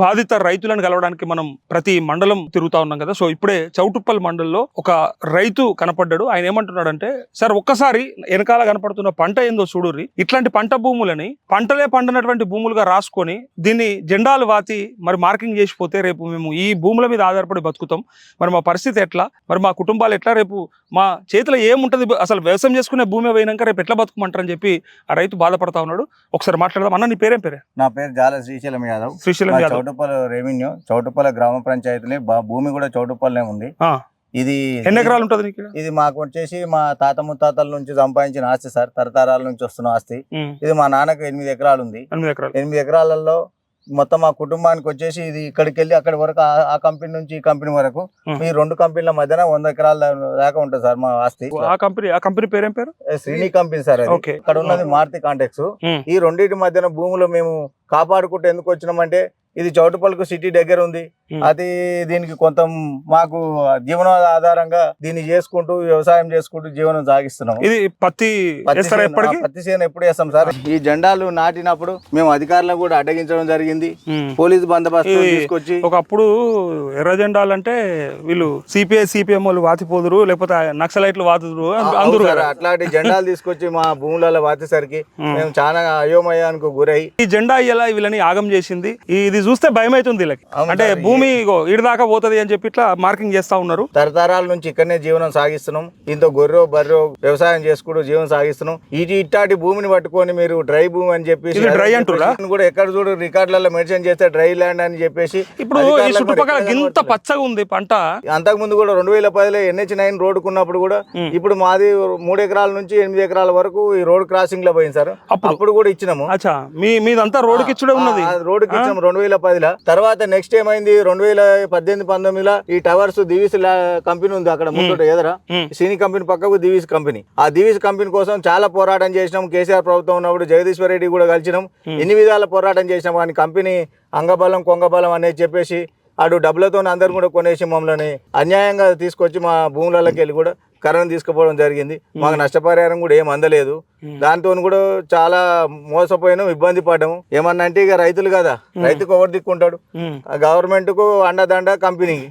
బాధిత రైతులను కలవడానికి మనం ప్రతి మండలం తిరుగుతా ఉన్నాం కదా. సో ఇప్పుడే చౌటుప్పల్ మండలంలో ఒక రైతు కనపడ్డాడు. ఆయన ఏమంటున్నాడంటే సార్ ఒక్కసారి వెనకాల కనపడుతున్న పంట ఏందో చూడుర్రి. ఇట్లాంటి పంట భూములని పంటలే పండినటువంటి భూములుగా రాసుకొని దీన్ని జెండాలు వాతి మరి మార్కింగ్ చేసిపోతే రేపు మేము ఈ భూముల మీద ఆధారపడి బతుకుతాం. మరి మా పరిస్థితి ఎట్లా? మరి మా కుటుంబాలు ఎట్లా? రేపు మా చేతిలో ఏముంటది? అసలు వ్యవసాయం చేసుకునే భూమి పోయినాక రేపు ఎట్లా బతుకుమంటారని చెప్పి ఆ రైతు బాధపడతా ఉన్నాడు. ఒకసారి మాట్లాడదాం. అన్న నీ పేరేం పేరే? నా పేరు జాల శ్రీశైలం యాదవ్. శ్రీశైలం యాదవ్. చౌటుప్పల్ రెవెన్యూ చౌటుప్పల్ గ్రామ పంచాయతీలే బా- భూమి కూడా చౌటుప్పల్లే ఉంది. ఇది ఎన్ని ఎకరాలు ఉంటుంది? ఇది మాకు వచ్చేసి మా తాత ముత్తాతల నుంచి సంపాదించిన ఆస్తి సార్ తరతరాల నుంచి వస్తున్న ఆస్తి. ఇది మా నాన్నకు ఎనిమిది ఎకరాలు ఉంది. ఎనిమిది ఎకరాలు. ఎనిమిది ఎకరాలలో మొత్తం మా కుటుంబానికి వచ్చేసి ఇది ఇక్కడికి వెళ్ళి అక్కడి వరకు ఆ- కంపెనీ నుంచి ఈ కంపెనీ వరకు. ఈ రెండు కంపెనీల మధ్యన వంద ఎకరాల దాకా ఉంటుంది సార్ మా ఆస్తి. ఆ కంపెనీ ఆ కంపెనీ పేరేం పేరు? శ్రీని కంపెనీ సార్ ఇక్కడ ఉన్నది మారుతి కాంటెక్స్ Hmm. ఈ రెండింటి మధ్యన భూములు మేము కాపాడుకుంటూ ఎందుకు వచ్చినామంటే ఇది చౌటుపల్కు సిటీ దగ్గర ఉంది అది దీనికి కొంత మాకు జీవనాధారంగా దీన్ని చేసుకుంటూ వ్యవసాయం చేసుకుంటూ జీవనం సాగిస్తున్నాము ఇది పత్తి పత్తి చేను- ఎప్పుడు వేస్తాం సార్? ఈ జెండాలు నాటినప్పుడు మేము అధికారులను కూడా అడ్డగించడం జరిగింది. పోలీసు బందోబస్తు తీసుకొచ్చి ఒకప్పుడు ఎర్ర జెండాలంటే వీళ్ళు సిపిఐ సిపిఎం వాళ్ళు వాతిపోదురు లేకపోతే నక్సలైట్లు వాతుదురు అవును అందరు అట్లాంటి జెండాలు తీసుకొచ్చి మా భూములలో వాచేసరికి మేము చాలా అయోమయానికి గురై ఈ జెండా ఇలా వీళ్ళని ఆగం చేసింది? ఇది చూస్తే భయం అవుతుంది వీళ్ళకి అంటే సార్, భూమి ఇగో ఈడ దాకా పోతుంది అని చెప్పి ఇట్లా మార్కింగ్ చేస్తా ఉన్నారు. తరతరాల నుంచి ఇక్కడనే జీవనం సాగిస్తున్నాం. దీంతో గొర్రె బర్రె వ్యవసాయం చేసుకుంటూ జీవనం సాగిస్తున్నాం. ఇది ఇట్టాటి భూమిని పట్టుకొని మీరు డ్రై భూమి అని అదే అంటుర్రా? చెప్పేసి కూడా ఎక్కడ చూడు రికార్డులలో మెన్షన్ చేస్తే డ్రై ల్యాండ్ అని చెప్పేసి ఇప్పుడు ఈ చుట్టుపక్కల ఇంత పచ్చగా ఉంది పంట. అంతకు ముందు కూడా రెండు వేల పదిలో ఎన్హెచ్ నైన్ రోడ్డుకున్నప్పుడు కూడా. ఇప్పుడు మాది మూడు ఎకరాల నుంచి ఎనిమిది ఎకరాల వరకు ఈ రోడ్ క్రాసింగ్లో పోయింది సార్. అప్పుడు? కూడా ఇచ్చినాము. అచ్చా మీ మీదంతా రోడ్డుకి ఇచ్చుడే ఉన్నది. రోడ్డుకి ఇచ్చినాం రెండు వేల పదిలో. తర్వాత నెక్స్ట్ ఏమైంది? రెండు వేల పద్దెనిమిది పంతొమ్మిదిలో ఈ టవర్స్ దివిస్ కంపెనీ ఉంది అక్కడ ముందు ఎదరా. సినీ కంపెనీ పక్కకు దివిస్ కంపెనీ. ఆ దివిస్ కంపెనీ కోసం చాలా పోరాటం చేసినాం. కేసీఆర్ ప్రభుత్వం ఉన్నప్పుడు జగదీశ్వర్ రెడ్డి కూడా కలిసినాం. ఎన్ని విధాల పోరాటం చేసినాం కానీ కంపెనీ అంగబలం కొంగబలం అనేది చెప్పేసి అటు డబ్బులతో అందరు కూడా కొనేసి మమ్మల్ని అన్యాయంగా తీసుకొచ్చి మా భూములలోకి వెళ్ళి కూడా కరెంట్ తీసుకుపోవడం జరిగింది. మాకు నష్టపరిహారం కూడా ఏం అందలేదు. దాంతో కూడా చాలా మోసపోయినాం ఇబ్బంది పడ్డాము ఏమన్నా అంటే ఇక రైతులు కదా. రైతుకు ఎవరు దిక్కుంటాడు. గవర్నమెంట్కు అండదండ కంపెనీకి.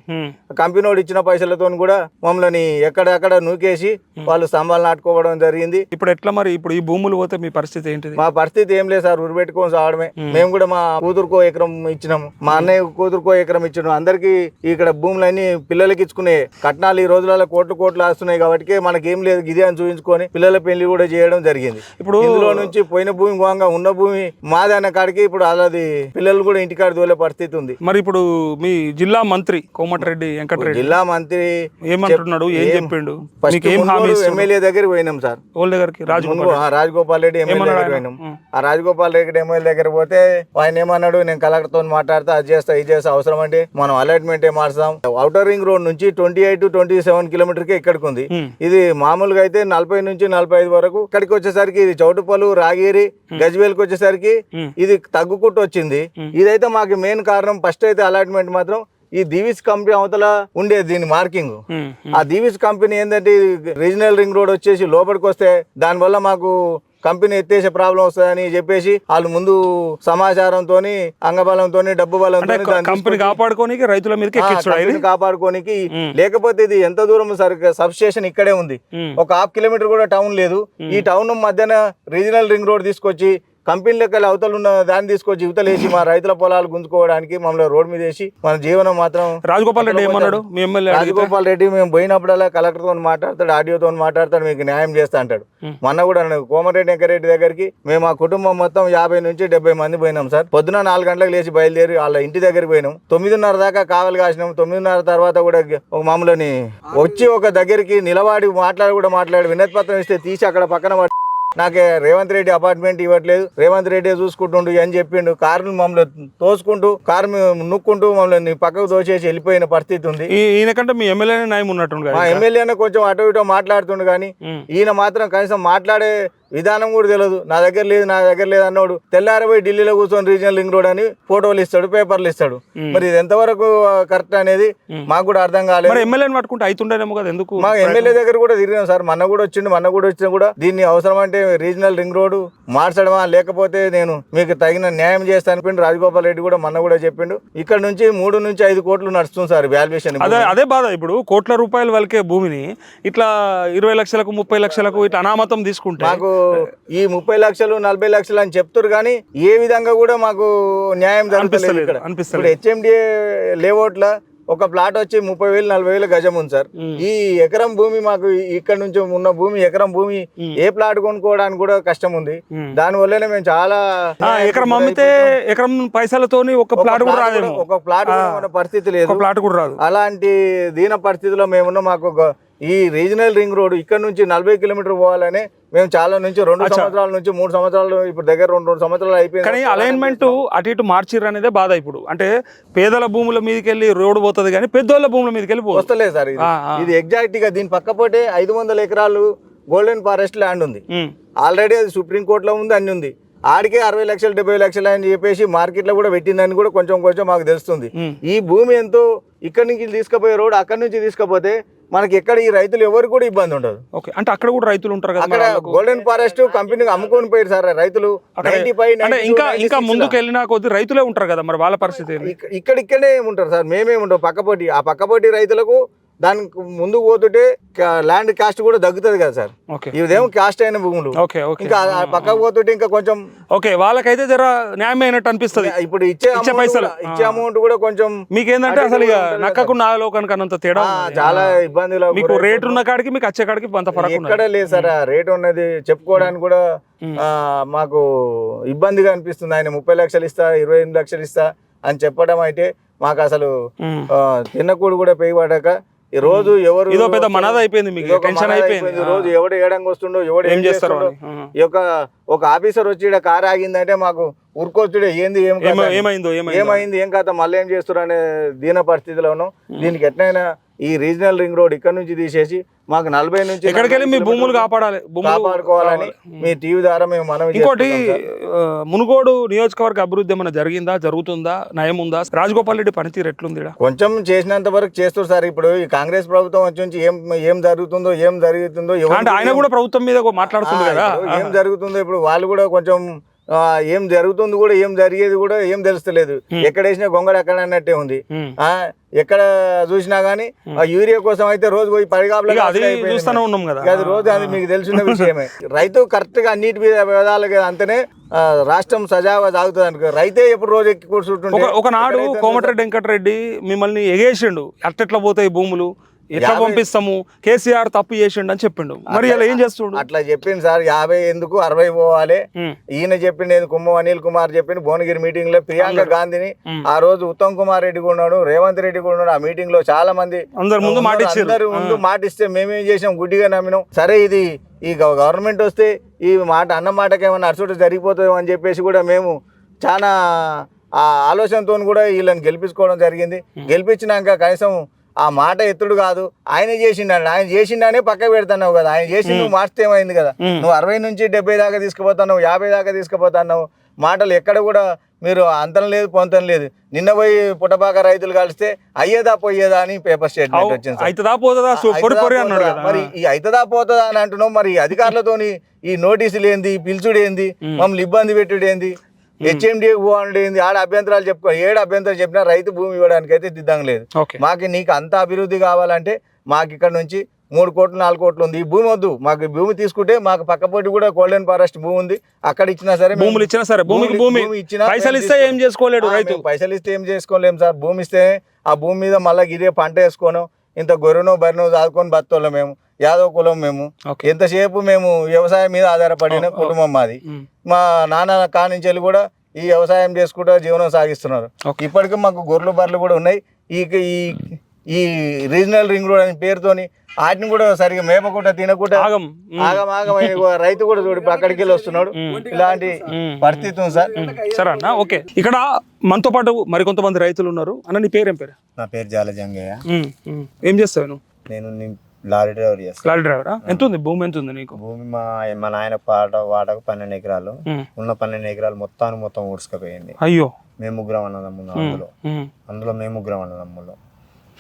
కంపెనీ వాడు ఇచ్చిన పైసలతో కూడా మమ్మల్ని ఎక్కడెక్కడ నూకేసి వాళ్ళు స్తంభాలు నాటుకోవడం జరిగింది. ఇప్పుడు ఎట్లా మరి? ఇప్పుడు ఈ భూములు పోతే మీ పరిస్థితి ఏంటిది? మా పరిస్థితి ఏం లేదు సార్ ఉరిపెట్టుకొని సావడమే. మేము. కూడా మా కూతురుకో ఎకరం ఇచ్చినాము మా అన్నయ్య కూతురుకో ఎకరం ఇచ్చినాం అందరికి ఇక్కడ భూములన్నీ పిల్లలకి ఇచ్చుకునే కట్నాలు ఈ రోజులలో కోట్లు కోట్లు వస్తున్నాయి కాబట్టి మనకి ఏం లేదు గిదే అని చూపించుకొని పిల్లల పెళ్ళి కూడా చేయడం జరిగింది. ఇప్పుడు ఇందులో నుంచి పోయిన భూమి పోగా ఉన్న భూమి మాది అన్న కాడికి ఇప్పుడు అలాది పిల్లలు కూడా ఇంటికాడ దోలే పరిస్థితి ఉంది. మరి ఇప్పుడు మీ జిల్లా మంత్రి కోమటిరెడ్డి వెంకటరెడ్డి జిల్లా మంత్రి ఏమంటున్నాడు? ఏం చెప్పిండు? ఎమ్మెల్యే దగ్గర పోయినాం సార్. వాళ్ళ దగ్గరికి రాజగోపాల్ రెడ్డి. ఎమ్మెల్యే దగ్గర? పోయినాం. ఆ రాజగోపాల్ రెడ్డి ఎమ్మెల్యే దగ్గర పోతే ఆయన ఏమన్నాడు? నేను కలెక్టర్తో మాట్లాడతా అది చేస్తా ఇది చేస్తా అవసరం అంటే మనం అలాట్మెంట్ ఏ మార్చాం అవుటర్ రింగ్ రోడ్ నుంచి ట్వంటీ ఎయిట్ ట్వంటీ సెవెన్ కిలోమీటర్కి ఇక్కడికి ఉంది. ఇది మామూలుగా అయితే నలభై నుంచి నలభై ఐదు వరకు ఇక్కడికి వచ్చేసరికి ఇది చౌటుపల్లి రాగిరి గజ్వేల్కి వచ్చేసరికి. ఇది తగ్గుకుంటూ వచ్చింది. ఇదైతే మాకు మెయిన్ కారణం ఫస్ట్ అయితే అలాట్మెంట్ మాత్రం ఈ దివిస్ కంపెనీ అవతల ఉండేది దీని మార్కింగ్. ఆ దివిస్ కంపెనీ ఏంటంటే రీజనల్ రింగ్ రోడ్ వచ్చేసి లోపలికి వస్తే దానివల్ల మాకు కంపెనీ ఎత్తేసే ప్రాబ్లం వస్తుందని చెప్పేసి వాళ్ళు ముందు సమాచారంతో అంగబలంతో డబ్బు బలంతో కంపెనీ కాపాడుకోనికి రైతుల కాపాడుకోనికి ఉం. లేకపోతే ఇది ఎంత దూరం సర్ సబ్ స్టేషన్ ఇక్కడే ఉంది. ఒక హాఫ్ కిలోమీటర్ కూడా టౌన్ లేదు ఈ టౌన్ మధ్యన రీజనల్ రింగ్ రోడ్ తీసుకొచ్చి కంపెనీలకు వెళ్ళి అవతల ఉన్న దాన్ని తీసుకొచ్చి ఇవతలేసి మా రైతుల పొలాలు గుంజుకోవడానికి మమ్మల్ని రోడ్ మీద వేసి మన జీవనం మాత్రం రాజగోపాల్ రెడ్డి ఏమన్నాడు? మీ రాజగోపాల్ రెడ్డి మేము పోయినప్పుడల్లా కలెక్టర్తో మాట్లాడతాడు ఆడియోతో మాట్లాడతాడు మీకు న్యాయం చేస్తా అంటాడు. మొన్న కూడా అన్నాడు, కోమటిరెడ్డి వెంకరెడ్డి దగ్గరికి మేము ఆ కుటుంబం మొత్తం యాభై నుంచి డెబ్బై మంది పోయినాం సార్. పొద్దున నాలుగు గంటలకు లేచి బయలుదేరి వాళ్ళ ఇంటి దగ్గరికి పోయినాం. తొమ్మిదిన్నర దాకా కావలి కాసినాం. తొమ్మిదిన్నర తర్వాత కూడా ఒక మామూలని వచ్చి ఒక దగ్గరికి నిలబడి మాట్లాడి కూడా మాట్లాడి వినతి పత్రం ఇస్తే తీసి అక్కడ పక్కన నాకే రేవంత్ రెడ్డి అపార్ట్మెంట్ ఇవ్వట్లేదు. రేవంత్ రెడ్డి చూసుకుంటుండు అని చెప్పిండు. కారుని మమ్మల్ని తోసుకుంటూ కారు నుక్కుంటూ మమ్మల్ని పక్కకు తోసేసి వెళ్ళిపోయిన పరిస్థితి ఉంది. ఈయనకంటే మీ ఎమ్మెల్యేనే న్యాయం ఉన్నట్టు మా ఎమ్మెల్యేనే కొంచెం అటు ఇటు మాట్లాడుతుండు కానీ. ఈయన మాత్రం కనీసం మాట్లాడే విధానం కూడా తెలియదు నా దగ్గర లేదు నా దగ్గర లేదు అన్నోడు తెల్లారిపోయి ఢిల్లీలో కూర్చొని రీజనల్ లింక్ రోడ్ అని ఫోటోలు ఇస్తాడు పేపర్లు ఇస్తాడు. మరి ఇది ఎంతవరకు కరెక్ట్ అనేది మాకు కూడా అర్థం కాలేదు. మరి ఎమ్మెల్యేని పట్టుకుంటే అవుతుండేనేమో కదా ఎందుకు మా ఎమ్మెల్యే దగ్గర కూడా తిరిగాం సార్. మొన్న కూడా వచ్చిండు మొన్న కూడా వచ్చినా కూడా దీన్ని అవసరం అంటే రీజనల్ రింగ్ రోడ్ మార్చడమా? లేకపోతే నేను మీకు తగిన న్యాయం చేస్తాను చెప్పిండు రాజగోపాల్ రెడ్డి కూడా మొన్న కూడా చెప్పిండు. ఇక్కడ నుంచి మూడు నుంచి ఐదు కోట్లు నడుస్తుంది సార్ వాల్యుయేషన్ అదే అదే బాధ. ఇప్పుడు కోట్ల రూపాయలు వలికే భూమిని ఇట్లా ఇరవై లక్షలకు ముప్పై లక్షలకు ఇట్లా అనామతం తీసుకుంటే మాకు ఈ ముప్పై లక్షలు నలభై లక్షలు అని చెప్తారు కానీ ఏ విధంగా కూడా మాకు న్యాయం అనిపిస్తలేదు, ఇక్కడ. ఇప్పుడు హెచ్ఎండిఏ లేఅవుట్ల ఒక ప్లాట్ వచ్చి ముప్పై వేలు నలభై వేలు గజం ఉంది సార్. ఈ ఎకరం భూమి మాకు ఇక్కడ నుంచి ఉన్న భూమి ఎకరం భూమి ఏ ప్లాట్ కొనుక్కోవడానికి కూడా కష్టం ఉంది. దాని వల్లనే మేము చాలా ఎకరం అమ్మితే ఎకరం పైసలతోని ఒక ప్లాట్ కూడా రాదేమో. ఒక ప్లాట్ పరిస్థితి లేదు. ప్లాట్ కూడా రాదు. అలాంటి దీన పరిస్థితిలో మేమున్నాం మాకు ఈ రీజనల్ రింగ్ రోడ్ ఇక్కడ నుంచి నలభై కిలోమీటర్ పోవాలని మేము చాలా నుంచి రెండు సంవత్సరాల నుంచి మూడు సంవత్సరాలు ఇప్పుడు దగ్గర రెండు రెండు సంవత్సరాలు అయిపోయింది. కానీ అలైన్మెంట్ అటు ఇటు మార్చిర్రు అనేదే బాధ ఇప్పుడు. అంటే పేదల భూముల మీదకి వెళ్ళి రోడ్డు పోతుంది కానీ పెద్దోళ్ళ భూముల మీదకి వెళ్ళి వస్తలేదు సార్ ఇది. ఎగ్జాక్ట్గా దీని పక్కపోతే ఐదు వందల ఎకరాలు గోల్డెన్ ఫారెస్ట్ ల్యాండ్ ఉంది. ఆల్రెడీ అది సుప్రీంకోర్టులో ఉంది అన్ని ఉంది. ఆడికే అరవై లక్షలు డెబ్బై లక్షలు అని చెప్పేసి మార్కెట్లో కూడా పెట్టిందని కూడా కొంచెం కొంచెం మాకు తెలుస్తుంది. ఈ భూమి ఎంతో ఇక్కడి నుంచి తీసుకుపోయే రోడ్ అక్కడి నుంచి తీసుకుపోతే మనకి ఎక్కడ ఈ రైతులు ఎవరు కూడా ఇబ్బంది ఉండదు. ఓకే అంటే అక్కడ కూడా రైతులు ఉంటారు కదా అక్కడ. గోల్డెన్ ఫారెస్ట్ కంపెనీకి అమ్ముకొని పోయారు సార్ రైతులు. అక్కడ 95, అంటే 92, ఇంకా 96 ఇంకా. ముందుకు వెళ్ళినా కొద్ది రైతులే ఉంటారు కదా మరి వాళ్ళ పరిస్థితి ఇక్కడ ఇక్కడే ఉంటారు సార్. మేమే ఉంటాం పక్కపోటీ ఆ పక్కపోటీ రైతులకు దానికి ముందుకు పోతుంటే ల్యాండ్ కాస్ట్ కూడా తగ్గుతుంది కదా సార్. ఇదేమో కాస్ట్ అయిన భూములు. ఇంకా ఆ పక్కకు పోతుంటే ఇంకా కొంచెం ఓకే వాళ్ళకైతే జర న్యాయం అయినట్టు అనిపిస్తుంది. ఇప్పుడు ఇచ్చే పైసలు. ఇచ్చే అమౌంట్ కూడా కొంచెం మీకేందంటే అటు అసలు ఇక ఇటు ఉంటుంది నక్కకు నాలోకానికి అన్నంత తేడా ఆ. చాలా ఇబ్బందులు మీకు రేట్ ఉన్న కాడికి మీకు వచ్చే కాడికి అంత ఫరక్ ఎక్కడ లేదు సార్ ఆ రేట్ ఉన్నది చెప్పుకోవడానికి కూడా ఆ, మాకు ఇబ్బందిగా అనిపిస్తుంది. ఆయన ముప్పై లక్షలు ఇస్తా ఇరవై ఎనిమిది లక్షలు ఇస్తా అని చెప్పడం అయితే మాకు అసలు. ఆ, తిన్నకూడు కూడా పేయి పడక ఈ రోజు ఎవరు ఇదో పెద్ద మనది అయిపోయింది మీకు. టెన్షన్ అయిపోయింది. ఈ రోజు ఎవడు ఏడంగా వస్తుండో ఎవడు ఏం చేస్తారు. ఈ యొక్క ఒక ఆఫీసర్ వచ్చి ఈడ కార్ ఆగిందంటే మాకు ఉరుకొచ్చుడే ఏంది. ఏమైందో ఏమైందో? ఏమైంది ఏం కథ మళ్ళీ ఏం చేస్తారు అనే దీన పరిస్థితిలో ఉన్నాం దీనికి ఎట్లయినా ఈ రీజనల్ రింగ్ రోడ్ ఇక్కడ నుంచి తీసేసి మాకు నలభై నుంచి ఎక్కడికి వెళ్ళి మీ భూములు కాపాడాలి? భూములు కాపాడుకోవాలని మీ టీవీ ద్వారా మేము మనం ఇంకోటి మునుగోడు నియోజకవర్గ అభివృద్ధి ఏమైనా జరిగిందా? జరుగుతుందా? నయం ఉందా? రాజగోపాల్ రెడ్డి పనితీరు ఎట్లుంది? కొంచెం చేసినంత వరకు చేస్తారు సార్. ఇప్పుడు ఈ కాంగ్రెస్ ప్రభుత్వం వచ్చి నుంచి ఏం ఏం జరుగుతుందో ఏం జరుగుతుందో ఆయన కూడా ప్రభుత్వం మీద మాట్లాడుతుంది కదా. ఏం జరుగుతుందో ఇప్పుడు వాళ్ళు కూడా కొంచెం ఏం జరుగుతుంది కూడా ఏం జరిగేది కూడా ఏం తెలుస్తలేదు. ఎక్కడ వేసినా గొంగడ అక్కడ అన్నట్టే ఉంది. ఆ ఎక్కడ చూసినా గానీ ఆ యూరియా కోసం అయితే రోజు పోయి పడిగాపులో ఇక అది రోజు అది మీకు తెలిసిన విషయమే. రైతు కరెక్ట్గా అన్నిటి మీద విధాలుగా అంతనే రాష్ట్రం సజావుగా సాగుతుంది అనుకో. రైతే ఎప్పుడు రోజు ఎక్కి కూర్చుంటుంటే ఒక ఒకనాడు కోమటిరెడ్డి వెంకటరెడ్డి మిమ్మల్ని ఎగేసిండు. అట్టెట్లా పోతాయి భూములు? ఎట్లా పంపిస్తాము? కేసీఆర్ తప్పు చేసిండు అని చెప్పిండు. మరి అలా ఏం చేస్తుండు? అట్లా చెప్పింది సార్ యాభై ఎందుకు? అరవై పోవాలి. ఈయన చెప్పింది ఏది? కుమ్మం అనిల్ కుమార్ చెప్పింది భువనగిరి మీటింగ్లో ప్రియాంక గాంధీని. ఆ రోజు ఉత్తమ్ కుమార్ రెడ్డి కూడా ఉన్నాడు రేవంత్ రెడ్డి కూడా ఉన్నాడు. ఆ మీటింగ్లో చాలా మంది అందరి ముందు మాట అందరూ ముందు మాట ఇస్తే మేమేం చేసాం గుడ్డిగా నమ్మినాం. సరే ఇది ఈ గవ- గవర్నమెంట్ వస్తే ఈ మాట అన్న మాటకి ఏమన్నా అరచుట జరిగిపోతుందో అని చెప్పేసి కూడా మేము చాలా ఆ ఆలోచనతో కూడా వీళ్ళని గెలిపించుకోవడం జరిగింది. గెలిపించినాక కనీసం ఆ మాట ఎత్తుడు కాదు. ఆయన చేసిండాడు ఆయన చేసిండనే పక్క పెడుతున్నావు కదా. ఆయన చేసి నువ్వు మార్చితే ఏమైంది కదా. నువ్వు అరవై నుంచి డెబ్బై దాకా తీసుకుపోతున్నావు యాభై దాకా తీసుకుపోతున్నావు. మాటలు ఎక్కడ కూడా మీరు అంతం లేదు పొంతం లేదు. నిన్న పోయి పుట్టపాక రైతులు కలిస్తే అయ్యేదా పోయేదా అని పేపర్ స్టేట్మెంట్ వచ్చింది మరి ఈ అయితదా పోతుందా అని అంటున్నావు. మరి అధికారులతోని ఈ నోటీసులు ఏంది? ఈ పిలుచుడు ఏంది? మమ్మల్ని ఇబ్బంది పెట్టుడు ఏంది? హెచ్ఎండి పోవడం ఏంది? ఆడ అభ్యంతరాలు చెప్పుకో ఏడు అభ్యంతరాలు చెప్పినా రైతు భూమి ఇవ్వడానికి అయితే సిద్ధంగా లేదు. మాకు నీకు అంత అభివృద్ధి కావాలంటే మాకు ఇక్కడ నుంచి మూడు కోట్లు నాలుగు కోట్లు ఉంది. ఈ భూమి వద్దు. మాకు భూమి తీసుకుంటే మాకు పక్కపోటీ కూడా గోల్డెన్ ఫారెస్ట్ భూమి ఉంది. అక్కడ ఇచ్చినా సరే భూములు ఇచ్చినా సరే భూమికి భూమి ఇచ్చినా పైసలు ఇస్తే ఏం. చేసుకోలేడు రైతు? పైసలు ఇస్తే ఏం చేసుకోలేము సార్. భూమి ఇస్తే ఆ భూమి మీద మళ్ళీ ఇదే పంట వేసుకోను. ఇంత గొర్రెనో బర్రెనో దాదుకొని బతోళ్ళం మేము. యాదవ కులం మేము. ఎంతసేపు మేము వ్యవసాయం మీద ఆధారపడిన కుటుంబం మాది. మా నాన్న కానించెల్లి కూడా ఈ వ్యవసాయం చేసుకుంటూ జీవనం సాగిస్తున్నారు. ఇప్పటికీ మాకు గొర్రెలు బర్రెలు కూడా ఉన్నాయి. ఈ ఈ ఈ రీజనల్ రింగ్ రోడ్ అనే పేరుతోని వాటిని కూడా సరిగా మేపకుండా తినకుండా ఆగం. ఆగం ఆగం. రైతు కూడా చూడు అక్కడికి వెళ్ళి వస్తున్నాడు. ఇలాంటి. పరిస్థితి ఉంది సార్. సరే అన్న ఓకే. ఇక్కడ మనతో పాటు మరికొంతమంది రైతులు ఉన్నారు. అన్న నీ పేరేం పేరు? నా పేరు జాలజంగయ్య ఉమ్, ఉమ్. ఏం చేస్తావు నువ్వు? నేను లారీ డ్రైవర్ చేస్తాను లారీ డ్రైవరా? ఎంత ఉంది? భూమి ఎంత ఉంది నీకు? భూమి మా మా నాయన పాట వాటకు పన్నెండు ఎకరాలు. ఉన్న పన్నెండు ఎకరాలు మొత్తానికి మొత్తం ఊడ్చుకపోయింది. అయ్యో. మేము ముగ్గురం అన్నదమ్ములు అందులో. అందులో మేము ముగ్గురం అన్నదమ్ములు.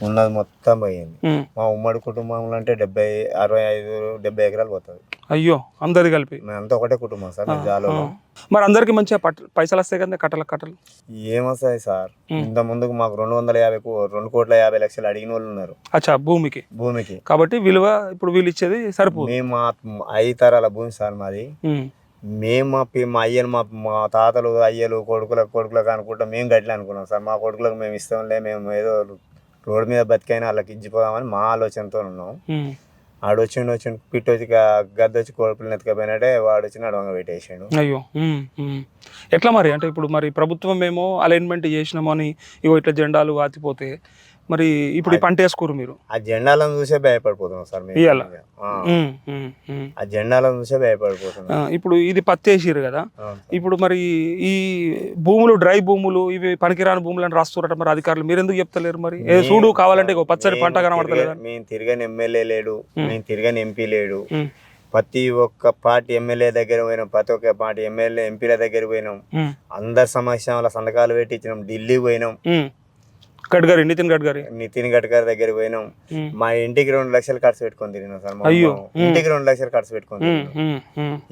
ఉన్నది మొత్తం పోయింది. మా ఉమ్మడి కుటుంబంలో అంటే డెబ్బై అరవై ఐదు డెబ్బై ఎకరాలు పోతుంది. అయ్యో అందరి కలిపి. మేమంతా ఒకటే కుటుంబం సార్ జాలో. మరి అందరికి మంచిగా పైసలు వస్తాయి కదా కట్టలకు కట్టలు? ఏమొస్తాయి సార్? ఇంత ముందుకు మాకు రెండు వందల యాభై రెండు కోట్ల యాభై లక్షలు అడిగిన వాళ్ళు ఉన్నారు. అచ్చా భూమికి. భూమికి. కాబట్టి విలువ ఇప్పుడు వీళ్ళు ఇచ్చేది సరిపోదు. మేము మా ఐదు తరాల భూమి సార్ మాది. మేము మా పి- మా అయ్యలు మా మా తాతలు అయ్యలు కొడుకులకు కొడుకులకు అనుకుంటాం మేము గట్లే అనుకున్నాం సార్. మా కొడుకులకు మేము ఇస్తాంలే మేము ఏదో రోడ్డు మీద బతికైనా వాళ్ళకి ఇచ్చిపోదామని మా ఆలోచనతో ఉన్నాం ఉమ్. ఆడు వచ్చిండు పిట్టు వచ్చి గద్ద వచ్చి కొడుకులు ఎత్తుకపోయినట్టే వాడు వచ్చి నడవంగా పెట్టేసాడు అయ్యో. ఎట్లా మరి అంటే ఇప్పుడు మరి ప్రభుత్వం ఏమో అలైన్మెంట్ చేసినామో అని ఇగో ఇట్లా జెండాలు వాతిపోతే మరి ఇప్పుడు ఈ పంట వేసుకోరు మీరు? ఆ జెండాలను చూసే భయపడిపోతున్నాం సార్ ఇయ్యాల. ఆ, జెండాలను చూసే భయపడిపోతున్నాం. ఇప్పుడు ఇది పత్తి వేసిరు కదా. ఇప్పుడు మరి ఈ భూములు డ్రై భూములు ఇవి పనికిరాని భూములు అని రాస్తున్నారట మరి అధికారులు మీరు ఎందుకు చెప్తలేరు మరి? ఏ చూడు కావాలంటే పచ్చడి పంట కనబడతలేదా? మేము తిరగని ఎమ్మెల్యే లేడు మేము తిరగని ఎంపీ లేడు. ప్రతి ఒక్క పార్టీ ఎమ్మెల్యే దగ్గర పోయినాం ప్రతి ఒక్క పార్టీ ఎమ్మెల్యే ఎంపీల దగ్గర పోయినాం. అందరి సమక్షంలో సంతకాలు పెట్టి ఇచ్చినాం ఢిల్లీ పోయినాం. గడ్కరీ నితిన్ గడ్కరీ. నితిన్ గడ్కరీ దగ్గర పోయినాం. మా ఇంటికి రెండు లక్షలు ఖర్చు పెట్టుకొని తిరిగినాం సార్. అయ్యో. ఇంటికి రెండు లక్షలు ఖర్చు పెట్టుకొని.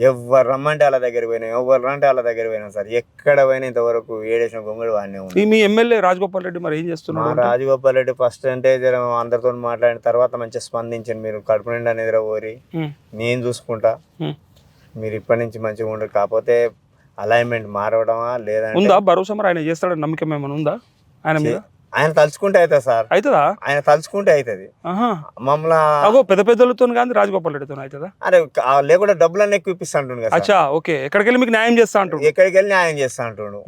ఎవరు రమ్మంటే వాళ్ళ దగ్గర పోయినాం. ఎవరు రమ్మంటే వాళ్ళ దగ్గర పోయినాం సార్. ఎక్కడ పోయినా ఇంతవరకు ఏడేసిన గొంగడు వాడినే మీ ఎమ్మెల్యే రాజగోపాల్ రెడ్డి మరి ఏం అంటే? రాజగోపాల్ రెడ్డి ఫస్ట్ అంటే అందరితో మాట్లాడిన తర్వాత మంచిగా స్పందించండి. మీరు కడుపు నిండా నిద్ర పోరి. నేను చూసుకుంటా. మీరు ఇప్పటి నుంచి మంచిగా ఉండరు కాకపోతే అలైన్మెంట్ మారవడమా లేదంటే ఉందా? భరోసా మరి ఆయన చేస్తాడని నమ్మకం ఏమైనా ఉందా? ఆయన మీద? ఆయన తలుచుకుంటే అవుతుంది సార్. అవుతుందా ఆయన తలుచుకుంటే అవుతుంది మమ్మల్ని అగో పెద్ద పెద్దలతో కానీ రాజగోపాల్ రెడ్డితో అవుతుందా అరే లేకుండా డబ్బులన్నీ ఎక్కువ ఇప్పిస్తుంటుండు కదా. అచ్చా ఓకే. ఎక్కడికి వెళ్ళి మీకు న్యాయం చేస్తా అంటాడు? ఎక్కడికి వెళ్ళి న్యాయం చేస్తా అంటుండు.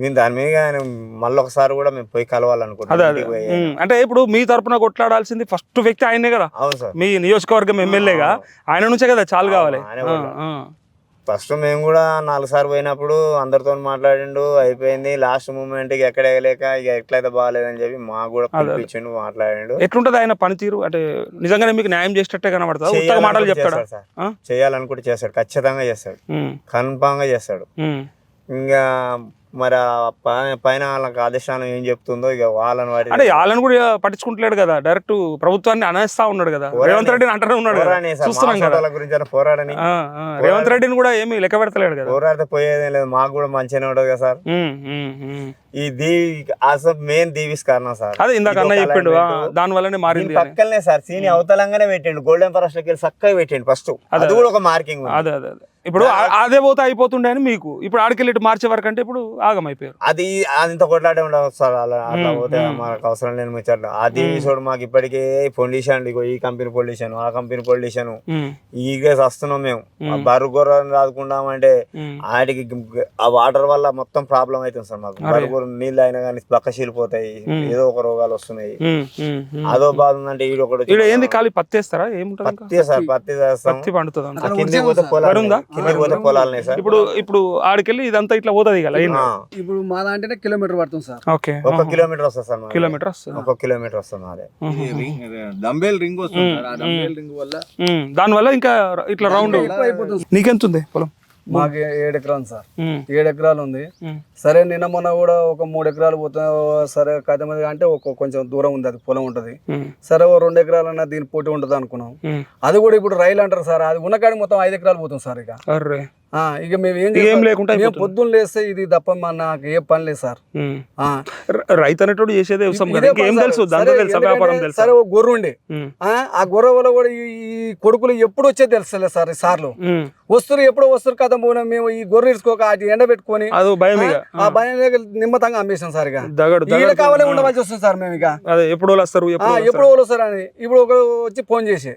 మేము దాని మీద ఆయన మళ్ళీ ఒకసారి కూడా మేము పోయి కలవాలనుకుంటున్నాం. అంటే ఇప్పుడు మీ తరపున కొట్లాడాల్సింది ఫస్ట్ వ్యక్తి ఆయనే కదా? అవును సార్. మీ నియోజకవర్గం ఎమ్మెల్యేగా. ఆయన నుంచే కదా చాలు కావాలి. ఫస్ట్ మేము కూడా నాలుగు సార్లు పోయినప్పుడు అందరితో మాట్లాడిండు అయిపోయింది. లాస్ట్ మూమెంట్ ఎక్కడ ఎగలేక ఇక ఎట్లయితే బాగాలేదని చెప్పి మాకు కూడా పిలిపించిండు మాట్లాడిండు. ఎట్లుంటది ఆయన పనితీరు? అంటే నిజంగానే మీకు న్యాయం చేసేటట్టే కనబడుతుందా? ఉత్తగా మాటలు చెప్తాడా? చేయాలనుకుంటే చేస్తాడు. ఖచ్చితంగా చేస్తాడు. కన్ఫామ్గా చేస్తాడు. ఇంకా మరి పైన వాళ్ళకి ఆదేశాలు ఏం చెప్తుందో ఇక వాళ్ళని వాటి అంటే వాళ్ళని కూడా పట్టించుకుంటలేడు కదా డైరెక్ట్ ప్రభుత్వాన్ని అనేస్తా ఉన్నాడు కదా. రేవంత్ రెడ్డిని అంటానే ఉన్నాడు చూస్తున్నాం కదా. గురించి పోరాడని. రేవంత్ రెడ్డిని కూడా ఏమీ లెక్క పెడతలేడు కదా. పోరాడితే పోయేదేం లేదు మాకు కూడా మంచిగానే ఉండదు కదా సార్. ఈ దీ అసలు మెయిన్ దీవిస్ కారణం సార్. అదే ఇందాక ఇది అన్న చెప్పిండు. దాని వల్లనే మారింది పక్కనే సార్ సీని అవతలంగానే పెట్టిండు గోల్డెన్ ఫారెస్ట్లోకి వెళ్ళి చక్కగా పెట్టిండు ఫస్ట్ అది కూడా ఒక మార్కింగ్ అదే అదే ఇప్పుడు అదే పోతే అయిపోతుండే అని మీకు ఇప్పుడు ఆడికెళ్ళి మార్చే వరకు అంటే ఇప్పుడు ఆగం అయిపోయారు అది అది ఇంత కొట్లాడే ఉండదు సార్ అలా అట్లా పోతే మనకు అవసరం లేని ముచ్చట్లు. ఆ దీవిసోడు మాకు ఇప్పటికే పొల్యూషన్ ఇగో ఈ కంపెనీ పొల్యూషన్ ఆ కంపెనీ పొల్యూషన్. ఉమ్, ఈగే వస్తున్నాం మేము. ఆ బర్రు గొర్రెని రాదుకుంటామంటే. వాటికి గ- ఆ వాటర్ వల్ల మొత్తం ప్రాబ్లం అవుతుంది సార్ మాకు. బర్రు గొర్రె నీళ్ళు అయినా కానీ పక్క చీలిపోతాయి. ఏదో ఒక రోగాలు వస్తున్నాయి. అదో బాధ ఉందంటే ఈడు ఒకటి ఏంది ఖాళీ పత్తి వేస్తారా ఏముంటుంది? పత్తి సార్ పత్తి. చేస్తాం. పత్తి పండుతుంది కిందికి పోతే పొలాలు? కిందికి పోతే పొలాలనే సార్. ఇప్పుడు ఇప్పుడు ఆడికెళ్ళి ఇదంతా ఇట్లా పోతుంది ఆ, ఇప్పుడు మా దాంట్లోనే కిలోమీటర్ పడుతుంది సార్. ఓకే. ఒక కిలోమీటర్ వస్తుంది సార్ మాది. కిలోమీటర్ వస్తుంది? ఒక కిలోమీటర్ వస్తుంది అదే డంబేల్ రింగ్ వస్తుంది సార్. ఆ డంబేల్ రింగ్ వల్ల ఉమ్, దానివల్ల ఇంకా ఇట్లా రౌండ్ ఎక్కువ అయిపోతుంది నీకెంత ఉంది పొలం? మాకు ఏడు ఎకరాలు సార్. ఉమ్, ఏడు ఎకరాలు ఉంది. ఉమ్, సరే నిన్న మొన్న కూడా ఒక మూడు ఎకరాలు పోతే సరే కథ మీద అంటే ఒక కొంచెం దూరం ఉంది అది పొలం ఉంటుంది. ఉమ్, సరే ఓ రెండు ఎకరాలన్నా దీని పోటీ ఉంటుంది అనుకున్నాం. ఉమ్. అది కూడా ఇప్పుడు రైలు అంటారు సార్. అది ఉన్న కాడి మొత్తం ఐదు ఎకరాలు పోతుంది సార్ ఇక. అర్రే. ఇక మేము ఏం ఏం? లేకుండా మేము. పొద్దున్న లేస్తే ఇది తప్ప మా నాకు ఏ పని లేదు సార్. రైతు అనేటోడు చేసేదే కదా. పని తెలుసు? సార్. ఓ గొర్రె ఉండే. ఆ, గొర్రె వల్ల కూడా ఈ కొడుకులు ఎప్పుడు వచ్చే తెలుస్తలే సార్ ఈ సార్లు. వస్తారు ఎప్పుడో వస్తారు కథ పోయినా మేము ఈ గొర్రె ఇసుకోక అది ఎండ పెట్టుకొని ఆ భయం నిమ్మతంగా అమ్మేసాం సార్ ఇక. దగడు కావాలే ఉండవలసి వస్తుంది సార్ మేము ఇక. అదే ఎప్పుడు వాళ్ళు వస్తారు ఎప్పుడు వాళ్ళు వాళ్ళు వస్తారు అని ఇప్పుడు ఒక వచ్చి ఫోన్ చేసి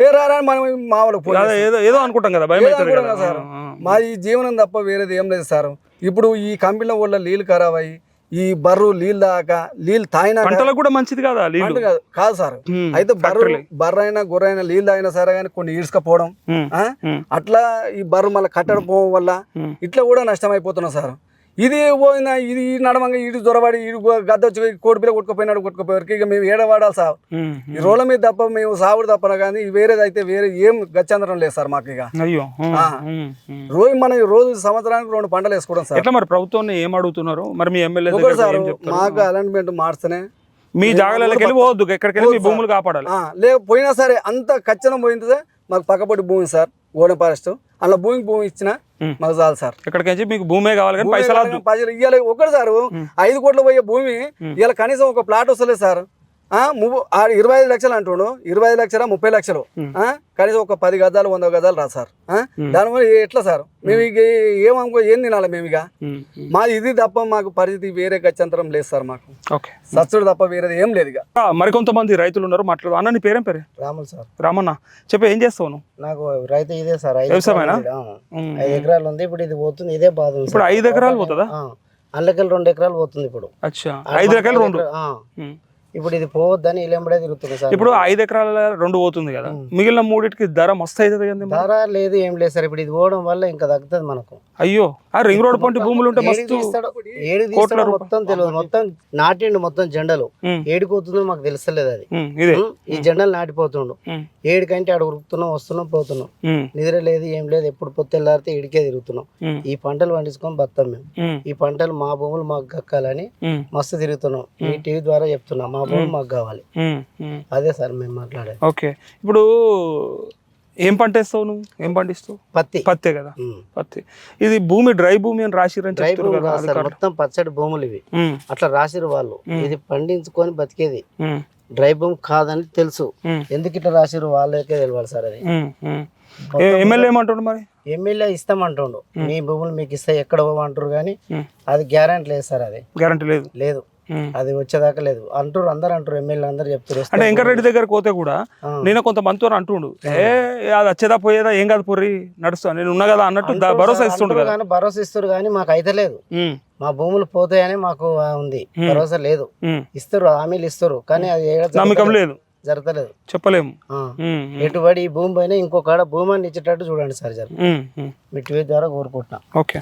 ఏ రారా మనం మా వాళ్ళకి. ఏదో ఏదో అనుకుంటాం కదా భయం కదా. కదా సార్. ఆ, ఆ. మా ఈ జీవనం తప్ప వేరేది ఏం లేదు సార్ ఇప్పుడు ఈ కంపెనీల వల్ల నీళ్ళు ఖరాబ్ అయ్యి ఈ బర్రు నీళ్ళు దాకా నీళ్ళు తాగినాక పంటలకు కూడా మంచిది కదా నీళ్ళు కాదు కాదు సార్ అయితే బర్రు. బర్ర అయినా గొర్రె అయినా నీళ్ళు తాగినా సరే కానీ కొన్ని ఈడ్చుకపోవడం అట్లా ఈ బర్రు మళ్ళీ కట్టడిపోవడం వల్ల ఉమ్. ఇట్లా కూడా నష్టం అయిపోతున్నాం సార్ ఇది పోయినా ఇది ఈ నడమంగా ఇటు దొరబడి ఇటు గద్ద వచ్చి కోడి పిల్ల కొట్టుకుపోయినాడు కొట్టుకుపోయారు ఇక మేము ఏడవాడాలి సార్. ఈ రోడ్ల మీద తప్ప మేము సాగుడు తప్పన కానీ వేరేది అయితే వేరే ఏం గచ్చందరం లేదు సార్ మాకు ఇక. అయ్యో. రోజు మనం ఈ రోజు సంవత్సరానికి రెండు పంటలు వేసుకోవడం సార్. ఎట్లా మరి ప్రభుత్వాన్ని ఏం అడుగుతున్నారు? మరి మీ ఎమ్మెల్యే సార్ మాకు అలాంటిమెంట్ మార్చనే మీ వెళ్ళి పోవద్దు ఎక్కడికి మీ భూములు కాపాడాలి. ఆ, లే పోయినా సరే అంత ఖచ్చితంగా పోయింది సార్. మాకు పక్కపొట్టి భూమి సార్ గోడెం ఫారెస్ట్. అలా భూమికి భూమి ఇచ్చిన. మాకు చాలు సార్. ఎక్కడికి మీకు భూమే కావాలి కానీ పైసలు ఇవ్వాలి ఒకటి సార్ ఐదు కోట్ల పోయే భూమి ఇలా కనీసం ఒక ప్లాట్ వస్తలేదు సార్. ఇరవై ఐదు లక్షలు అంటుండు ఇరవై ఐదు లక్షల ముప్పై లక్షలు ఆ, కనీసం ఒక పది గజాలు వంద గజాలు రా సార్ ఆ, దానివల్ల ఎట్లా సార్ మేము ఇక ఏమనుకో ఏం తినాలి మేము ఇక. మా ఇది తప్ప మాకు పరిస్థితి వేరే గత్యంతరం లేదు సార్ మాకు ఓకే సచ్చుడు తప్ప వేరేది ఏం లేదు ఇక మరికొంతమంది రైతులు ఉన్నారు మాట్లాడు అన్న నీ పేరేం పేరే రాములు సార్ రామన్న చెప్పు ఏం చేస్తావు నాకు రైతు ఇదే సార్ ఐదు వ్యవసాయమేనా? ఎకరాలు ఉంది. ఆ. ఉమ్. ఐదు ఎకరాలు ఉంది ఇప్పుడు ఇది పోతుంది ఇదే బాధ ఇప్పుడు. ఐదు ఎకరాలు పోతుందా? ఆ. అందులోకెళ్ళి రెండు ఎకరాలు పోతుంది ఇప్పుడు అచ్చా ఐదు ఎకరాలు రెండు. ఇప్పుడు ఇది పోవద్దని ఇల్లెంబడే తిరుగుతుంది సార్. ఇప్పుడు ఐదు ఎకరాల రెండు పోతుంది కదా. మిగిలిన మూడింటికి ధర మస్తు అవుతుంది కదా? ధర లేదు ఏం లేదు సార్. ఇప్పుడు ఇది పోవడం వల్ల ఇంకా తగ్గుతుంది మనకు. అయ్యో ఆ రింగ్ రోడ్ పంటి భూములు ఉంటే మస్తు తీస్తాడో రూపాయలు. మొత్తం తెలియదు. మొత్తం నాటిండు మొత్తం జెండలు. ఉమ్, ఏడిపోతుందో మాకు తెలుస్తలేదు అది? ఈ జెండలు నాటిపోతుండు. ఏడికంటే ఆడ ఉరుకుతున్నాం వస్తున్నాం పోతున్నాం. నిద్ర లేదు ఏం లేదు ఎప్పుడు పొత్తెల్లారితే ఇడికే తిరుగుతున్నాం. ఈ పంటలు పండించుకొని బతాం మేము. ఈ పంటలు మా భూములు మాకు దక్కాలని ఉమ్, మస్తు తిరుగుతున్నాం. ఈ టీవీ ద్వారా చెప్తున్నాం. మా భూములు మాకు కావాలి. అదే సార్ మేము మాట్లాడేది. ఓకే. ఇప్పుడు ఏం పంట వేస్తావు నువ్వు? ఏం పండిస్తావు పత్తి. పత్తే కదా. పత్తి. ఇది భూమి డ్రై భూమి అని రాసిరని డ్రై భూమి. మొత్తం పచ్చడి భూములు ఇవి. అట్లా రాసిరు వాళ్ళు. ఇది పండించుకొని బతికేది. డ్రై భూమి కాదని తెలుసు. ఎందుకు ఇట్లా రాసిరు వాళ్ళకే తెలియాలి సార్ అది. ఎమ్మెల్యే ఏమంటుండు మరి? ఎమ్మెల్యే ఇస్తామంటుండు. మీ భూములు మీకు ఇస్తే ఎక్కడ పోమంటారు కానీ. అది గ్యారంటీ లేదు సార్ అది. గ్యారంటీ లేదు. లేదు. అది వచ్చేదాకా లేదు. అంటారు అందరు అంటారు ఎమ్మెల్యే అందరు చెప్తారు అంటే వెంకటరెడ్డి దగ్గరకు పోతే కూడా. నేను కొంత మందితో అంటుండు. ఏ అది వచ్చేదా పోయేదా ఏం కాదు పొర్రి నడుస్తా నేను ఉన్నా కదా అన్నట్టు భరోసా ఇస్తుండు కానీ భరోసా ఇస్తారు కానీ మాకు అయితే లేదు. మా భూములు పోతాయని మాకు ఉంది. భరోసా లేదు. ఇస్తారు హామీలు ఇస్తారు కానీ అది నమ్మకం. లేదు. జరగలేదు చెప్పలేము. ఈ భూమి పైన ఇంకొక భూమాన్ని ఇచ్చేటట్టు చూడండి సార్ జర. మీ ద్వారా కోరుకుంటున్నాం. ఓకే.